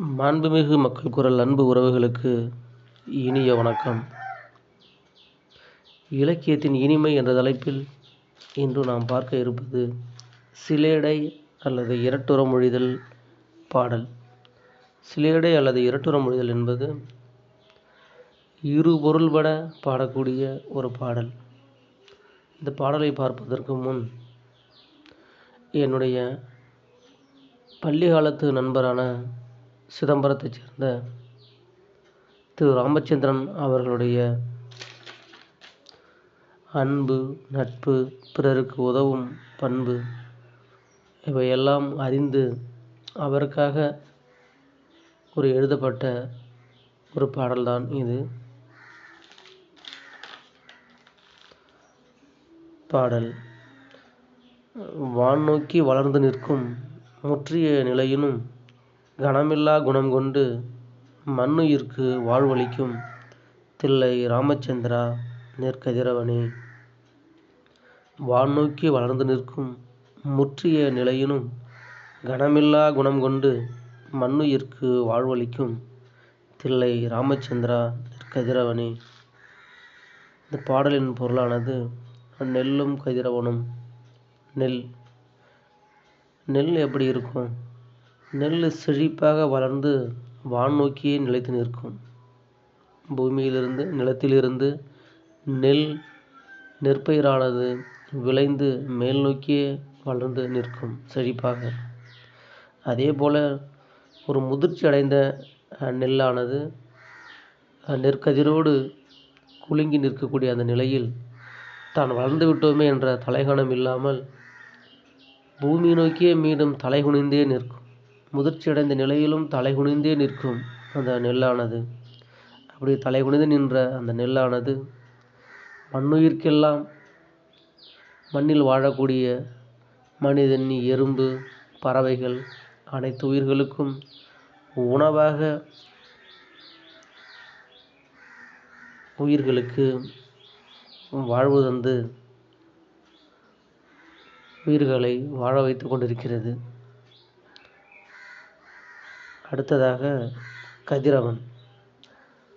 மாண்புமிகு மக்கள் குரல் அன்பு உறவுகளுக்கு இனிய வணக்கம். இலக்கியத்தின் இனிமை என்ற தலைப்பில் இன்று நாம் பார்க்க இருப்பது சிலேடை அல்லது இரட்டுற மொழிதல் பாடல். சிலேடை அல்லது இரட்டுற மொழிதல் என்பது இரு பொருள்பட பாடக்கூடிய ஒரு பாடல். இந்த பாடலை பார்ப்பதற்கு முன் என்னுடைய பள்ளி காலத்து நண்பரான சிதம்பரத்தைச் சேர்ந்த திரு ராமச்சந்திரன் அவர்களுடைய அன்பு நட்பு பிறருக்கு உதவும் பண்பு இவையெல்லாம் அறிந்து அவருக்காக ஒரு எழுதப்பட்ட ஒரு பாடல்தான் இது. பாடல் வான் நோக்கி வளர்ந்து நிற்கும் முற்றிய நிலையினும் கனமில்லா குணம் கொண்டு மன்னுயிர்க்கு வாழ்வளிக்கும் தில்லை ராமச்சந்திரா நெற்கதிரவனே. வான்நோக்கி வளர்ந்து நிற்கும் முற்றிய நிலையினும் கனமில்லா குணம் கொண்டு மன்னுயிர்க்கு வாழ்வளிக்கும் தில்லை ராமச்சந்திரா நெற்கதிரவனே. இந்த பாடலின் பொருளானது நெல்லும் கதிரவனும் நெல். நெல் எப்படி இருக்கும்? நெல் செழிப்பாக வளர்ந்து வான் நோக்கியே நிலைத்து நிற்கும். பூமியிலிருந்து நிலத்திலிருந்து நெல் நெற்பயிரானது விளைந்து மேல் நோக்கியே வளர்ந்து நிற்கும் செழிப்பாக. அதே போல் ஒரு முதிர்ச்சி அடைந்த நெல்லானது நெற்கதிரோடு குலுங்கி நிற்கக்கூடிய அந்த நிலையில் தான் வளர்ந்து விட்டோமே என்ற தலைகணம் இல்லாமல் பூமி நோக்கியே மீண்டும் தலைகுனிந்தே நிற்கும். முதிர்ச்சியடைந்த நிலையிலும் தலைகுனிந்தே நிற்கும் அந்த நெல்லானது. அப்படி தலைகுனிந்து நின்ற அந்த நெல்லானது மண்ணுயிர்க்கெல்லாம் மண்ணில் வாழக்கூடிய மனிதன் எறும்பு பறவைகள் அனைத்து உயிர்களுக்கும் உணவாக உயிர்களுக்கு வாழ்வு தந்து உயிர்களை வாழ வைத்து கொண்டிருக்கிறது. அடுத்ததாக கதிரவன்.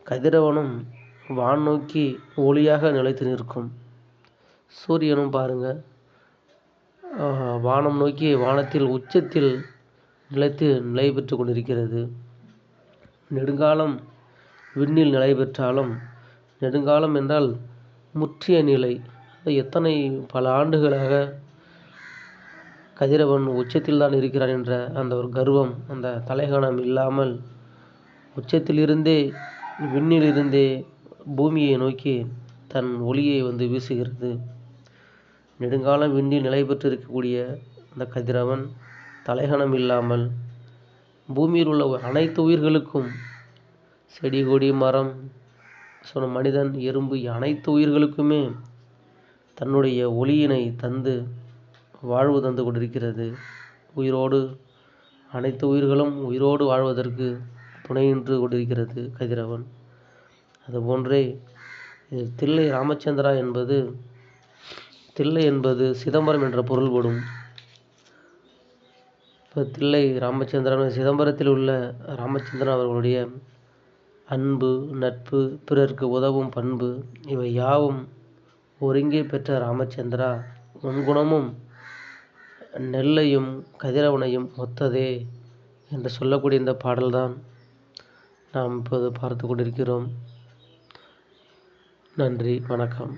கதிரவனும் வான் நோக்கி ஒளியாக நிலைத்து நிற்கும். சூரியனும் பாருங்க. வானம் நோக்கி வானத்தில் உச்சத்தில் நிலைத்து நிலை பெற்று கொண்டிருக்கிறது. நெடுங்காலம் விண்ணில் நிலை பெற்றாலும் நெடுங்காலம் என்றால் முற்றிய நிலை. எத்தனை பல ஆண்டுகளாக கதிரவன் உச்சத்தில் தான் இருக்கிறான் என்ற அந்த ஒரு கர்வம் அந்த தலைகணம் இல்லாமல் உச்சத்திலிருந்தே விண்ணிலிருந்தே பூமியை நோக்கி தன் ஒளியை வந்து வீசுகிறது. நெடுங்காலம் விண்ணில் நிலை பெற்றிருக்கக்கூடிய அந்த கதிரவன் தலைகணம் இல்லாமல் பூமியில் உள்ள அனைத்து உயிர்களுக்கும் செடி கொடி மரம் சொன்ன மனிதன் எறும்பு அனைத்து உயிர்களுக்குமே தன்னுடைய ஒளியினை தந்து வாழ்வு தந்து கொண்டிருக்கிறது. உயிரோடு அனைத்து உயிர்களும் உயிரோடு வாழ்வதற்கு துணை நின்று கொண்டிருக்கிறது கதிரவன். அதுபோன்றே தில்லை ராமச்சந்திரா என்பது தில்லை என்பது சிதம்பரம் என்ற பொருள்படும் இப்போ தில்லை ராமச்சந்திரன் சிதம்பரத்தில் உள்ள ராமச்சந்திரன் அவர்களுடைய அன்பு நட்பு பிறருக்கு உதவும் பண்பு இவை யாவும் ஒருங்கே பெற்ற ராமச்சந்திரா. உன் குணமும் நெல்லையும் கதிரவனையும் ஒத்ததே என்று சொல்லக்கூடிய இந்த பாடல்தான் நாம் இப்போது பார்த்து கொண்டிருக்கிறோம். நன்றி வணக்கம்.